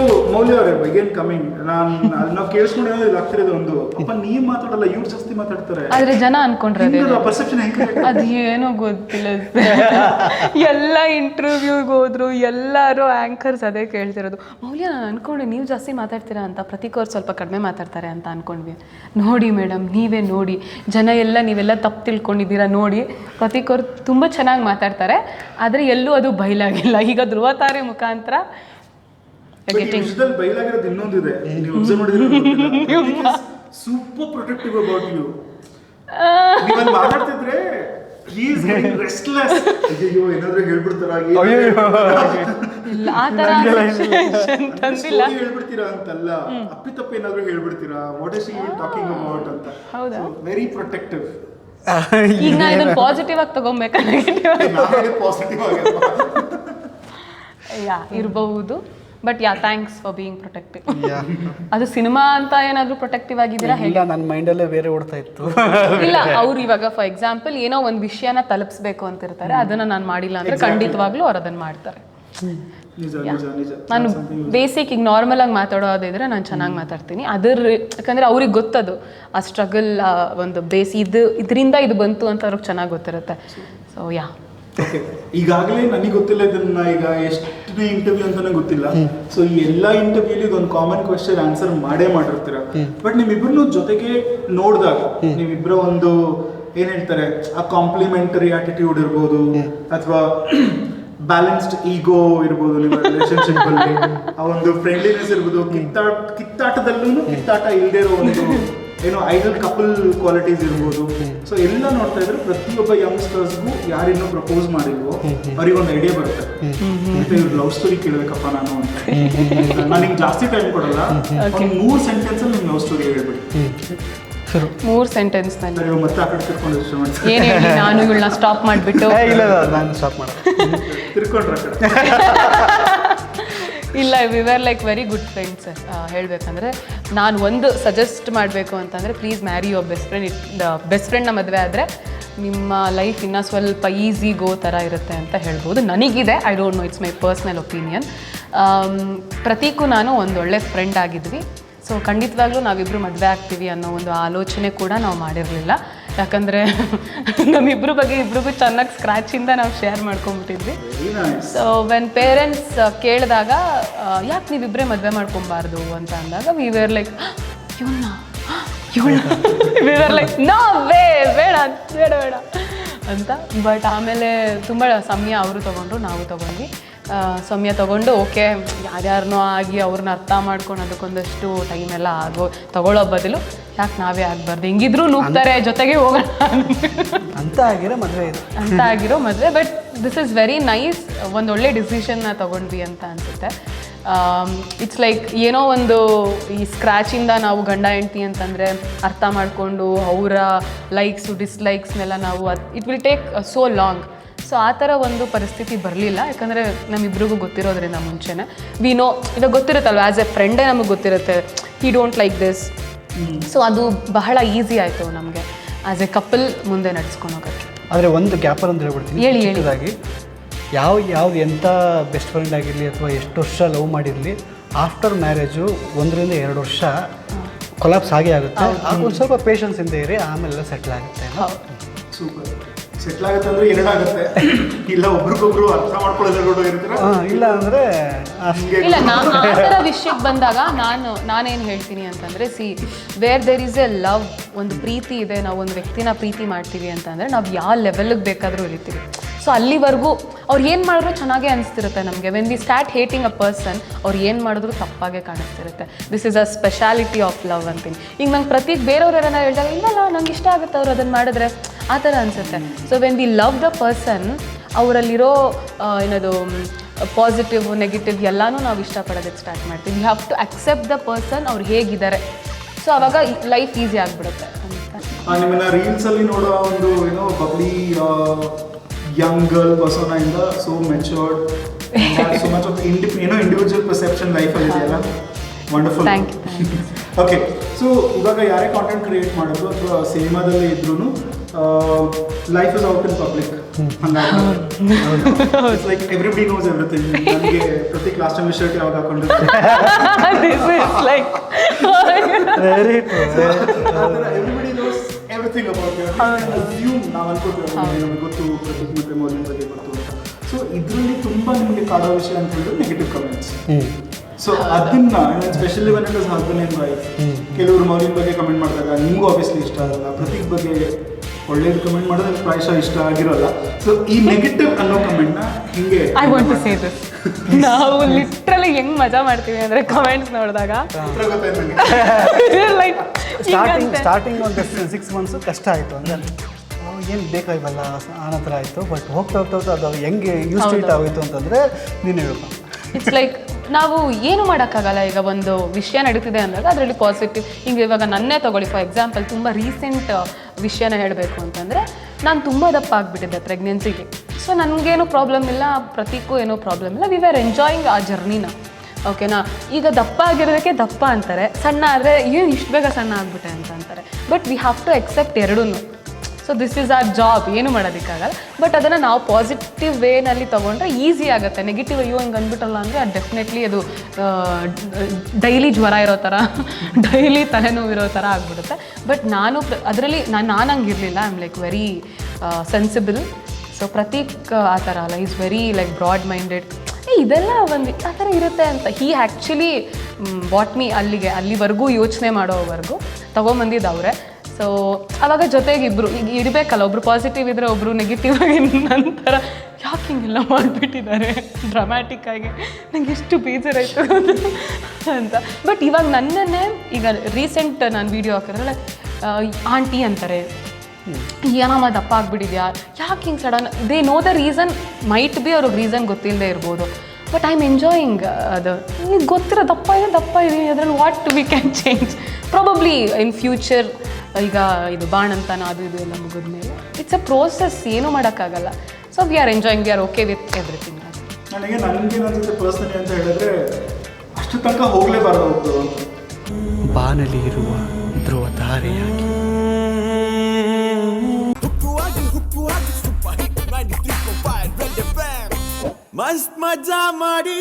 So ಮೌಲ್ಯ ಅವರೇ ಬೈಗೇನ್ coming ನಾನು ನಾವು ಕೇಳಿಸ್ಕೊಂಡು ಇದು ಆಗ್ತಿರೋದು ಒಂದು. ಅಪ್ಪ ನೀವು ಮಾತಾಡಲ್ಲ ಇವ್ರು ಜಾಸ್ತಿ ಮಾತಾಡ್ತಾರೆ. ಆದ್ರೆ ಜನ ಅನ್ಕೊಂಡ್ರೆ ಪರ್ಸೆಪ್ಷನ್ ಹೆಂಗೆ ಅದು ಏನೋ ಗೊತ್ತಿಲ್ಲ. ಎಲ್ಲ ಇಂಟರ್ವ್ಯೂಗೆ ಹೋದ್ರು ಎಲ್ಲರೂ ಆಂಕರ್ಸ್ ಅದೇ ಕೇಳ್ತಿರೋದು. ಮೌಲ್ಯ ನಾನು ಅನ್ಕೊಂಡೆ ನೀವು ಜಾಸ್ತಿ ಮಾತಾಡ್ತೀರಾ ಅಂತ. ಪ್ರತೀಕ್ ಅವ್ರು ಸ್ವಲ್ಪ ಕಡಿಮೆ ಮಾತಾಡ್ತಾರೆ ಅಂತ ಅನ್ಕೊಂಡ್ವಿ. ನೋಡಿ ಮೇಡಮ್ ನೀವೇ ನೋಡಿ. ಜನ ಎಲ್ಲ ನೀವೆಲ್ಲ ತಪ್ಪು ತಿಳ್ಕೊಂಡಿದ್ದೀರಾ ನೋಡಿ. ಪ್ರತೀಕ್ ಅವ್ರು ತುಂಬ ಚೆನ್ನಾಗಿ ಮಾತಾಡ್ತಾರೆ. ಆದರೆ ಎಲ್ಲೂ ಅದು ಬಯಲಾಗಿಲ್ಲ ಈಗ ಧ್ರುವ ತಾರೆ ಮುಖಾಂತರ ಗೆಟಿಂಗ್ ಬಯಲಾಗಿರೋದು ಇನ್ನೊಂದಿದೆ ನೀವು ಅಬ್ಸರ್ವ್ ಮಾಡಿದ್ರೆ ಸೂಪರ್ ಪ್ರೊಟೆಕ್ಟಿವ್ ಅಬೌಟ್ ಯು ಮಾತಾಡ್ತಿದ್ರೆ ಪ್ಲೀಸ್ ರೆಸ್ಟ್ಲೆಸ್ ಅಯ್ಯೋ ಏನಾದ್ರೂ ಹೇಳ್ಬಿಡ್ತಾರ ಆ ಥರ ತಂದಿಲ್ಲ. ಹೇಳ್ಬಿಡ್ತೀರಾ ಅಂತಲ್ಲ? ಅಪ್ಪಿ ತಪ್ಪಿ ಏನಾದ್ರೂ ಹೇಳ್ಬಿಡ್ತೀರಾ? What is you talking about ಅಂತ. ಹೌದಾ? ವೆರಿ ಪ್ರೊಟೆಕ್ಟಿವ್ ಈಗ ಇದನ್ನು ಪಾಸಿಟಿವ್ ಆಗಿ ತಗೊಬೇಕಾ ನೆಗೆಟಿವ್ ಪಾಸಿಟಿವ್ ಆಗಿ ಯಾ ಇರಬಹುದು. But yeah thanks for being protective ಅದು ಸಿನಿಮಾ ಅಂತ ಏನಾದರೂ ಪ್ರೊಟೆಕ್ಟಿವ್ ಆಗಿದ್ದೀರಾ? ಇಲ್ಲ ನನ್ನ ಮೈಂಡಲ್ಲೇ ಬೇರೆ ಓಡ್ತಾ ಇತ್ತು. ಇಲ್ಲ ಅವ್ರು ಇವಾಗ ಫಾರ್ ಎಕ್ಸಾಂಪಲ್ ಏನೋ ಒಂದು ವಿಷಯನ ತಲುಪಿಸ್ಬೇಕು ಅಂತ ಇರ್ತಾರೆ ಅದನ್ನ ನಾನು ಮಾಡಿಲ್ಲ ಅಂದ್ರೆ ಖಂಡಿತವಾಗ್ಲೂ ಅವ್ರು ಅದನ್ನ ಮಾಡ್ತಾರೆ. ನಾನು ಬೇಸಿಕ್ ಈಗ ನಾರ್ಮಲ್ ಆಗಿ ಮಾತಾಡೋದಿದ್ರೆ ನಾನು ಚೆನ್ನಾಗಿ ಮಾತಾಡ್ತೀನಿ. ಅದ್ರ ಯಾಕಂದ್ರೆ ಅವ್ರಿಗೆ ಗೊತ್ತದು ಆ ಸ್ಟ್ರಗಲ್ ಒಂದು ಬೇಸ್ ಇದು ಇದರಿಂದ ಇದು ಬಂತು ಅಂತ ಅವ್ರಿಗೆ ಚೆನ್ನಾಗಿ ಗೊತ್ತಿರುತ್ತೆ. ಸೊ ಯಾ ಓಕೆ ಈಗಾಗಲೇ ನನಗೆ ಗೊತ್ತಿಲ್ಲ ಇದನ್ನ ಈಗ ಎಷ್ಟು ಇಂಟರ್ವ್ಯೂ ಅಂತಾನೆ ಗೊತ್ತಿಲ್ಲ. ಸೊ ಈ ಎಲ್ಲ ಇಂಟರ್ವ್ಯೂಲಿ ಇದೊಂದು ಕಾಮನ್ ಕ್ವೆಶನ್ ಆನ್ಸರ್ ಮಾಡೇ ಮಾಡಿರ್ತೀರ. ಬಟ್ ನಿಮ್ಮಿಬ್ರು ಜೊತೆಗೆ ನೋಡಿದಾಗ ನೀವಿಬ್ಬರ ಒಂದು ಏನ್ ಹೇಳ್ತಾರೆ ಆ ಕಾಂಪ್ಲಿಮೆಂಟರಿ ಆಟಿಟ್ಯೂಡ್ ಇರ್ಬೋದು ಅಥವಾ ಬ್ಯಾಲೆನ್ಸ್ಡ್ ಈಗೋ ಇರ್ಬೋದು ನಿಮ್ಮ ರಿಲೇಶನ್ಶಿಪ್ ಅಲ್ಲಿ. ಆ ಒಂದು ಫ್ರೆಂಡ್ಲಿನೆಸ್ ಇರ್ಬೋದು. ಕಿತ್ತಾಟ ಕಿತ್ತಾಟದಲ್ಲೂ ಕಿತ್ತಾಟ ಇಲ್ಲದೆ ಇರೋ ಒಂದು ಏನೋ ಐಡಲ್ ಕಪಲ್ ಕ್ವಾಲಿಟೀಸ್ ಇರ್ಬೋದು. ಸೊ ಎಲ್ಲ ನೋಡ್ತಾ ಇದ್ರೆ ಪ್ರತಿಯೊಬ್ಬ ಯಂಗ್ಸ್ಟರ್ಸ್ಗೂ ಯಾರಿನ್ನು ಪ್ರಪೋಸ್ ಮಾಡಿಲ್ವೋ ಅವ್ರಿಗೊಂದು ಐಡಿಯಾ ಬರುತ್ತೆ. ಮತ್ತೆ ಇವ್ರು ಲವ್ ಸ್ಟೋರಿ ಕೇಳಬೇಕಪ್ಪ ನಾನು ಅಂತ. ನಾನು ನಿಮ್ಗೆ ಜಾಸ್ತಿ ಟೈಮ್ ಕೊಡಲ್ಲ. ಒಂದು ಮೂರು ಸೆಂಟೆನ್ಸ್ ಅಲ್ಲಿ ನಿಮ್ಗೆ ಲವ್ ಸ್ಟೋರಿ ಹೇಳ್ಬಿಡಿ ಮೂರು ಸೆಂಟೆನ್ಸ್ ಮತ್ತೆ ಆ ಕಡೆ ತಿರ್ಕೊಂಡು ಹೇಳಿ ನಾನು ಇವಳನ್ನ ಸ್ಟಾಪ್ ಮಾಡಿಬಿಟ್ಟು? ಇಲ್ಲ ನಾನು ಸ್ಟಾಪ್ ಮಾಡ್ತೀನಿ. ತಿರ್ಕೊಂಡ್ರೆ ಇಲ್ಲ we are like very good friends ಹೇಳಬೇಕಂದ್ರೆ ನಾನು ಒಂದು ಸಜೆಸ್ಟ್ ಮಾಡಬೇಕು ಅಂತಂದರೆ please marry your best friend it best ಫ್ರೆಂಡ್ನ ಮದುವೆ ಆದರೆ ನಿಮ್ಮ ಲೈಫ್ ಇನ್ನೂ ಸ್ವಲ್ಪ ಈಸಿ ಗೋ ಥರ ಇರುತ್ತೆ ಅಂತ ಹೇಳ್ಬೋದು. ನನಗಿದೆ I don't know it's my personal opinion Prateek ನಾನು ಒಂದು ಒಳ್ಳೆ ಫ್ರೆಂಡ್ ಆಗಿದ್ವಿ. ಸೊ ಖಂಡಿತವಾಗ್ಲೂ ನಾವಿಬ್ಬರು ಮದುವೆ ಆಗ್ತೀವಿ ಅನ್ನೋ ಒಂದು ಆಲೋಚನೆ ಕೂಡ ನಾವು ಮಾಡಿರಲಿಲ್ಲ. ಯಾಕಂದರೆ ನಮ್ಮಿಬ್ಬರ ಬಗ್ಗೆ ಇಬ್ರಿಗೂ ಚೆನ್ನಾಗಿ ಸ್ಕ್ರ್ಯಾಚಿಂದ ನಾವು ಶೇರ್ ಮಾಡ್ಕೊಂಬಿಟ್ಟಿದ್ವಿ ಸೊ ವೆನ್ ಪೇರೆಂಟ್ಸ್ ಕೇಳಿದಾಗ ಯಾಕೆ ನೀವಿಬ್ಬರೇ ಮದುವೆ ಮಾಡ್ಕೊಬಾರ್ದು ಅಂತ ಅಂದಾಗ ವಿ ವೇರ್ ಲೈಕ್ ಇವನ್ನ ಇವಳ ಲೈಕ್ ನೋ ವೇ ಬೇಡ ಬೇಡ ಬೇಡ. ಅಂತ. ಬಟ್ ಆಮೇಲೆ ತುಂಬ ಸಮಯ ಅವರು ತೊಗೊಂಡ್ರು ನಾವು ತೊಗೊಂಡ್ವಿ. ಸಮಯ ತೊಗೊಂಡು ಓಕೆ ಯಾರ್ಯಾರನ್ನೂ ಆಗಿ ಅವ್ರನ್ನ ಅರ್ಥ ಮಾಡ್ಕೊಂಡು ಅದಕ್ಕೊಂದಷ್ಟು ಟೈಮೆಲ್ಲ ಎಲ್ಲ ಆಗೋ ತಗೊಳ್ಳೋ ಬದಲು ಯಾಕೆ ನಾವೇ ಆಗ್ಬಾರ್ದು. ಹೆಂಗಿದ್ರು ನುಗ್ತಾರೆ ಜೊತೆಗೆ ಹೋಗೋಣ ಅಂತ. ಆಗಿರೋ ಮದುವೆ ಇದು. ಅಂತ ಆಗಿರೋ ಮದುವೆ but this is very nice ಒಂದು ಒಳ್ಳೆ ಡಿಸಿಷನ್ನ ತಗೊಂಡ್ವಿ ಅಂತ ಅನ್ಸುತ್ತೆ. ಇಟ್ಸ್ ಲೈಕ್ ಏನೋ ಒಂದು ಈ ಸ್ಕ್ರ್ಯಾಚಿಂದ ನಾವು ಗಂಡ ಹೆಂಡ್ತಿ ಅಂತಂದರೆ ಅರ್ಥ ಮಾಡಿಕೊಂಡು ಅವರ ಲೈಕ್ಸು ಡಿಸ್ಲೈಕ್ಸ್ನೆಲ್ಲ ನಾವು it will take so long so ಆ ಥರ ಒಂದು ಪರಿಸ್ಥಿತಿ ಬರಲಿಲ್ಲ. ಯಾಕಂದರೆ ನಮ್ಮಿಬ್ರಿಗೂ ಗೊತ್ತಿರೋದ್ರಿಂದ ಮುಂಚೆನೇ. ವಿ ನೋ ಇವಾಗ ಗೊತ್ತಿರುತ್ತಲ್ವ ಆ್ಯಸ್ ಎ ಫ್ರೆಂಡೇ ನಮಗೆ ಗೊತ್ತಿರುತ್ತೆ he don't like this so ಅದು ಬಹಳ ಈಸಿ ಆಯಿತು ನಮಗೆ. ಆಸ್ ಎ ಕಪಲ್ ಮುಂದೆ ನಡೆಸ್ಕೊಂಡು ಹೋಗೋಕ್ಕೆ. ಆದರೆ ಒಂದು ಗ್ಯಾಪರ್ ಅಂತ ಹೇಳ್ಬಿಡ್ತೀನಿ. ಹೇಳಿ, ಹೇಳಿದಾಗಿ ಯಾವ ಯಾವ್ದು ಎಂಥ ಬೆಸ್ಟ್ ಫ್ರೆಂಡ್ ಆಗಿರಲಿ ಅಥವಾ ಎಷ್ಟು ವರ್ಷ ಲವ್ ಮಾಡಿರಲಿ ಆಫ್ಟರ್ ಮ್ಯಾರೇಜು ಒಂದರಿಂದ ಎರಡು ವರ್ಷ ಕೊಲಾಪ್ಸ್ ಆಗೇ ಆಗುತ್ತೆ. ಆಗ ಒಂದು ಸ್ವಲ್ಪ ಪೇಷನ್ಸ್ ಇಂದ ಇರಿ ಆಮೇಲೆ ಸೆಟ್ಲ್ ಆಗುತ್ತೆ. ಸೂಪರ್ ಸೆಟ್ಲ್ ಆಗುತ್ತೆ ಅಂದ್ರೆ ಎರಡಾಗುತ್ತೆ ಇಲ್ಲ ಒಬ್ರಿಗೊಬ್ರು ಅರ್ಥ ಮಾಡ್ಕೊಳ್ಳೋದ್ರಲ್ಲೂ ಇರ್ತೀರ ಇಲ್ಲ ಅಂದರೆ ಇಲ್ಲ ನಾನು ಆ ಥರ ವಿಷಯಕ್ಕೆ ಬಂದಾಗ ನಾನು ನಾನೇನು ಹೇಳ್ತೀನಿ ಅಂತಂದರೆ see where there is a love ಒಂದು ಪ್ರೀತಿ ಇದೆ ನಾವು ಒಂದು ವ್ಯಕ್ತಿನ ಪ್ರೀತಿ ಮಾಡ್ತೀವಿ ಅಂತಂದರೆ ನಾವು ಯಾವ ಲೆವೆಲ್ಗೆ ಬೇಕಾದರೂ ಇಳಿತೀವಿ. ಸೊ ಅಲ್ಲಿವರೆಗೂ ಅವ್ರು ಏನು ಮಾಡಿದ್ರು ಚೆನ್ನಾಗೇ ಅನಿಸ್ತಿರುತ್ತೆ ನಮಗೆ. When we start hating a person ಅವ್ರು ಏನು ಮಾಡಿದ್ರು ತಪ್ಪಾಗೆ ಕಾಣಿಸ್ತಿರುತ್ತೆ. This is a speciality of love ಅಂತೀನಿ. ಈಗ ನಂಗೆ ಪ್ರತಿ ಬೇರೆಯವ್ರು ಏನಾರು ಹೇಳಿದಾಗ ಇಲ್ಲಲ್ಲ ನಂಗೆ ಇಷ್ಟ ಆಗುತ್ತೆ ಅವ್ರು ಅದನ್ನು ಮಾಡಿದ್ರೆ. ಆ ಥರ ಅನಿಸುತ್ತೆ. So when we love the person ಅವರಲ್ಲಿರೋ ಏನದು ಪಾಸಿಟಿವ್ ನೆಗೆಟಿವ್ ಎಲ್ಲನೂ ನಾವು ಇಷ್ಟಪಡೋದಕ್ಕೆ ಸ್ಟಾರ್ಟ್ ಮಾಡ್ತೀವಿ. We have to accept the person ಅವ್ರು ಹೇಗಿದ್ದಾರೆ. ಸೊ ಅವಾಗ ಲೈಫ್ ಈಸಿ ಆಗಿಬಿಡುತ್ತೆ ನಿಮ್ಮನ್ನ ರೀಲ್ಸ್ ಅಲ್ಲಿ ನೋಡೋ ಒಂದು ಏನೋ ಬಬ್ಲಿ ಯಂಗ್ ಗರ್ಲ್ ಪರ್ಸನ್ ಇಂದ so matured so much of ಏನೋ ಇಂಡಿವಿಜುವಲ್ ಪರ್ಸೆಪ್ಷನ್ ಲೈಫ್ ಅಲ್ಲಿ ಇದೆಯಲ್ಲ? Wonderful Thank you, thank okay so ಇವಾಗ ಯಾರೇ ಕಾಂಟೆಂಟ್ ಕ್ರಿಯೇಟ್ ಮಾಡಿದ್ರು ಅಥವಾ ಸಿನಿಮಾದಲ್ಲಿ ಇದ್ರೂ life is out in public like everybody knows everything ನನಗೆ ಪ್ರತಿ ಕ್ಲಾಸ್ ಟೈಮ್ ಶರ್ಟ್ ಯಾವಾಗ ಹಾಕೊಂಡಿರ್ತಾರೆ this is like very everybody knows everything about assume ನಾವು ಅನ್ಕೋತೀವಿ ನಮಗೆ ಗೊತ್ತು ಪ್ರತೀಕ್ ಮತ್ತೆ ಮೌಲ್ಯನ ಬಗ್ಗೆ ಗೊತ್ತು ಅಂತ. ಸೊ ಇದರಲ್ಲಿ ತುಂಬಾ ನಿಮಗೆ ಕಾಡೋ ವಿಷಯ ಅಂತ ಹೇಳಿದ್ರೆ ನೆಗೆಟಿವ್ ಕಮೆಂಟ್ಸ್ ಸೊ ಅದನ್ನ specially one it is husband and wife ಕೆಲವರು ಮೌಲ್ಯದ ಬಗ್ಗೆ ಕಮೆಂಟ್ ಮಾಡಿದಾಗ ನಿಮಗೂ ಆಬ್ವಿಯಸ್ಲಿ ಇಷ್ಟ ಆಗಲ್ಲ ಪ್ರತೀಕ್ ಬಗ್ಗೆ ಒಳ್ಳೇದು ಕಮೆಂಟ್ ಮಾಡಿದ್ರೆ ಪ್ರಾಯಶಃ ಇಷ್ಟ ಆಗಿರೋಲ್ಲ. ಸೊ ಈ ನೆಗೆಟಿವ್ ಅನ್ನೋ ಕಮೆಂಟ್ನ ಹಿಂಗೆ I want to say this ನಾವು ಲಿಟ್ರಲಿ ಹೆಂಗ್ ಮಜಾ ಮಾಡ್ತೀವಿ ಅಂದ್ರೆ ಕಮೆಂಟ್ಸ್ ನೋಡಿದಾಗ. ಲೈಕ್ ಸ್ಟಾರ್ಟಿಂಗ್ ಸ್ಟಾರ್ಟಿಂಗ್ ಒಂದು ಸಿಕ್ಸ್ ಮಂತ್ಸ್ ಕಷ್ಟ ಆಯಿತು ಅಂದರೆ ಏನು ಬೇಕಾಗಿವಲ್ಲ ಆ ನಂತರ ಆಯಿತು. ಬಟ್ ಹೋಗ್ತಾ ಹೋಗ್ತಾ ಹೋಗ್ತಾ ಅದು ಹೆಂಗೆ ಯೂಸ್ ಆಗೋಯ್ತು ಅಂತಂದರೆ ನೀನು ಹೇಳ್ಬೇಕು. ಇಟ್ಸ್ ಲೈಕ್ ನಾವು ಏನು ಮಾಡೋಕ್ಕಾಗಲ್ಲ ಈಗ ಒಂದು ವಿಷಯ ನಡೀತಿದೆ ಅಂದಾಗ ಅದರಲ್ಲಿ ಪಾಸಿಟಿವ್ ಈಗ ಇವಾಗ ನನ್ನೇ ತಗೊಳ್ಳಿ ಫಾರ್ ಎಕ್ಸಾಂಪಲ್ ತುಂಬ ರೀಸೆಂಟ್ ವಿಷಯನ ಹೇಳಬೇಕು ಅಂತಂದರೆ ನಾನು ತುಂಬ ದಪ್ಪ ಆಗಿಬಿಟ್ಟಿದ್ದೆ ಪ್ರೆಗ್ನೆನ್ಸಿಗೆ ಸೊ ನನಗೇನು ಪ್ರಾಬ್ಲಮ್ ಇಲ್ಲ ಪ್ರತೀಕೂ ಏನೂ ಪ್ರಾಬ್ಲಮ್ ಇಲ್ಲ. ವಿ ಆರ್ ಎಂಜಾಯಿಂಗ್ ಆ ಜರ್ನಿನ ಓಕೆನಾ ಈಗ ದಪ್ಪ ಆಗಿರೋದಕ್ಕೆ ದಪ್ಪ ಅಂತಾರೆ, ಸಣ್ಣ ಆದರೆ ಏನು ಇಷ್ಟು ಬೇಗ ಸಣ್ಣ ಆಗ್ಬಿಟ್ಟೆ ಅಂತ ಅಂತಾರೆ. But we have to except ಎರಡೂ so this is our job ಏನು ಮಾಡೋದಕ್ಕಾಗಲ್ಲ. ಬಟ್ ಅದನ್ನು ನಾವು ಪಾಸಿಟಿವ್ ವೇನಲ್ಲಿ ತೊಗೊಂಡ್ರೆ ಈಸಿ ಆಗುತ್ತೆ. ನೆಗೆಟಿವ್ ಅಯ್ಯೋ, ಹಂಗೆ ಅಂದ್ಬಿಟ್ಟಲ್ಲ ಅಂದರೆ ಅದು ಡೆಫಿನೆಟ್ಲಿ ಅದು ಡೈಲಿ ಜ್ವರ ಇರೋ ಥರ ಡೈಲಿ ತಲೆನೋವಿರೋ ಥರ ಆಗಿಬಿಡುತ್ತೆ. ಬಟ್ ನಾನು ಅದರಲ್ಲಿ ನಾನು ನಾನು ಹಂಗೆ ಇರಲಿಲ್ಲ. I am like very sensible so Prateek, ಆ ಥರ ಅಲ್ಲ. Is very like broad minded ಇದೆಲ್ಲ ಒಂದು ಆ ಥರ ಇರುತ್ತೆ ಅಂತ. ಹೀ ಆ್ಯಕ್ಚುಲಿ ಬಾಟ್ ಮೀ ಅಲ್ಲಿಗೆ, ಅಲ್ಲಿವರೆಗೂ ಯೋಚನೆ ಮಾಡೋವರೆಗೂ ತೊಗೊಂಬಂದಿದ್ದು ಅವರೇ. ಸೊ ಅವಾಗ ಜೊತೆಗೆ ಇಬ್ಬರು ಈಗ ಇರಬೇಕಲ್ಲ ಒಬ್ರು ಪಾಸಿಟಿವ್ ಇದ್ದರೆ ಒಬ್ರು ನೆಗೆಟಿವ್ ಆಗಿ ನಂತರ ಯಾಕೆ ಹಿಂಗೆಲ್ಲ ಮಾಡಿಬಿಟ್ಟಿದ್ದಾರೆ? ಡ್ರಾಮ್ಯಾಟಿಕ್ ಆಗಿ. ನಂಗೆ ಎಷ್ಟು ಬೇಜಾರಾಯಿತು ಅಂತ. ಬಟ್ ಇವಾಗ ನನ್ನನ್ನೇ ಈಗ ರೀಸೆಂಟ್ ನಾನು ವೀಡಿಯೋ ಹಾಕಿದ್ರೆ ಆಂಟಿ ಅಂತಾರೆ. ಏನಮ್ಮ ದಪ್ಪ ಆಗಿಬಿಟ್ಟಿದ್ಯಾ? ಯಾಕೆ ಹಿಂಗೆ sudden they know the reason might be ಅವ್ರಿಗೆ ರೀಸನ್ ಗೊತ್ತಿಲ್ಲದೆ ಇರ್ಬೋದು. ಬಟ್ ಐ ಆಮ್ ಎಂಜಾಯಿಂಗ್ ಅದು ಈಗ ಗೊತ್ತಿರೋ ದಪ್ಪ ಇದೆ ದಪ್ಪ ಇದೆ ಅದರಲ್ಲಿ what we can change probably in future ಈಗ ಇದು ಬಾಣಂತನ ಅದು ಇದು ಎಲ್ಲ ಮುಗಿದ್ಮೇಲೆ ಇಟ್ಸ್ ಅ ಪ್ರೋಸೆಸ್ ಏನೂ ಮಾಡೋಕ್ಕಾಗಲ್ಲ. So we are enjoying we are okay with everything ನನಗೆ ನನಗೆ ಪರ್ಸನಲಿ ಪರ್ಸ್ನಲಿ ಅಂತ ಹೇಳಿದ್ರೆ ಅಷ್ಟು ತನಕ ಹೋಗಲೇಬಾರದು ಬಾನಲಿ ಇರುವ ಧ್ರುವ ತಾರೆಯಾಗಿ ಹುಕ್ಕುವಾಗಿ ಹುಕ್ಕುವಾಗಿ ಸೂಪರ್ ಹಿಟ್ 93.5 ರೆಡ್ ಎಫ್ಎಂ ಮಸ್ತ್ ಮಜಾ ಮಾಡಿ.